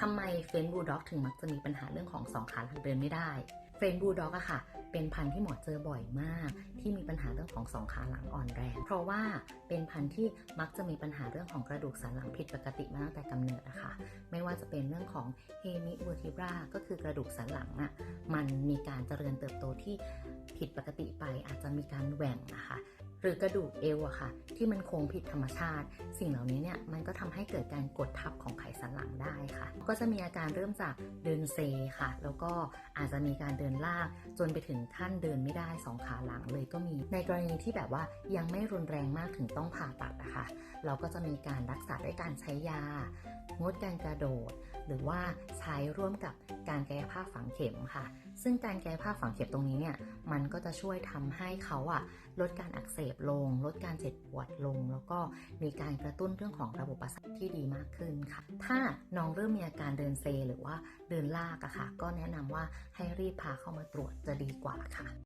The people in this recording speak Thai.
ทำไมเฟนบูลด็อกถึงมักจะมีปัญหาเรื่องของสองขาหลังเดินไม่ได้ เฟนบูลด็อกอะค่ะ เป็นพันธุ์ที่หมอเจอบ่อยมาก ที่มีปัญหาเรื่องของสองขาหลังอ่อนแรง เพราะว่าเป็นพันธุ์ที่มักจะมีปัญหาเรื่องของกระดูกสันหลังผิดปกติมาตั้งแต่กำเนิดอะค่ะ ไม่ว่าจะเป็นเรื่องของเฮมิเวอร์ทิบราก็คือกระดูกสันหลังอะมันมีการเจริญเติบโตที่ผิดปกติไปอาจจะมีการแหว่งนะคะหรือกระดูกเอวอะค่ะ ที่มันโค้งผิดธรรมชาติ สิ่งเหล่านี้เนี่ยมันก็ทำให้เกิดการกดทับของไข สันหลังได้ค่ะ ก็จะมีอาการเริ่มจากเดินเซค่ะ แล้วก็อาจจะมีการเดินลากจนไปถึงขั้นเดินไม่ได้สองขาหลังเลยก็มี ในกรณีที่แบบว่ายังไม่รุนแรงมากถึงต้องผ่าตัดนะคะเราก็จะมีการรักษาด้วยการใช้ยา งดการกระโดด หรือว่าใช้ร่วมกับการกายภาพฝังเข็มค่ะ ซึ่งการกายภาพฝังเข็มตรงนี้เนี่ยมันก็จะช่วยทำให้เขาอะลดการอักเสบลง ลดการเจ็บปวดลง แล้วก็มีการกระตุ้นเรื่องของระบบประสาทที่ดีมากขึ้นค่ะถ้าน้องเริ่มมีอาการเดินเซหรือว่าเดินลากอะค่ะ ก็แนะนำว่าให้รีบพาเข้ามาตรวจจะดีกว่าค่ะ